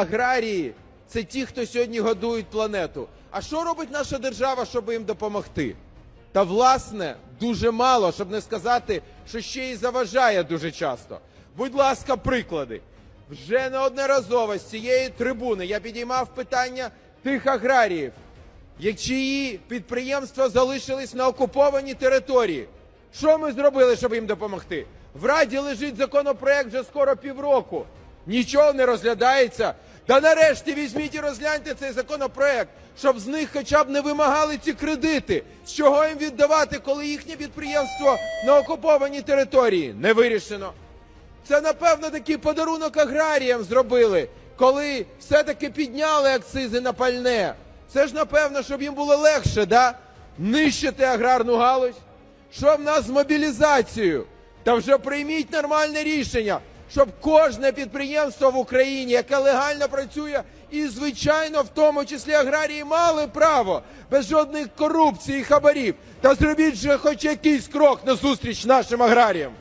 Аграрії це ті, хто сьогодні годують планету. А що робить наша держава, щоб їм допомогти? Та власне дуже мало, щоб не сказати, що ще й заважає дуже часто. Будь ласка, приклади. Вже неодноразово з цієї трибуни я підіймав питання тих аграріїв, чиї підприємства залишились на окупованій території. Що ми зробили, щоб їм допомогти? В Раді лежить законопроект вже скоро півроку. Нічого не розглядається. Та нарешті візьміть і розгляньте цей законопроект, щоб з них хоча б не вимагали ці кредити. З чого їм віддавати, коли їхнє підприємство на окупованій території? Не вирішено. Це, напевно, такий подарунок аграріям зробили, коли все-таки підняли акцизи на пальне. Це ж, напевно, щоб їм було легше, да? Нищити аграрну галузь. Що в нас з мобілізацією? Та вже прийміть нормальне рішення, щоб кожне підприємство в Україні, яке легально працює, і, звичайно, в тому числі аграрії, мали право без жодних корупцій і хабарів. Та зробіть же хоч якийсь крок на зустріч нашим аграріям.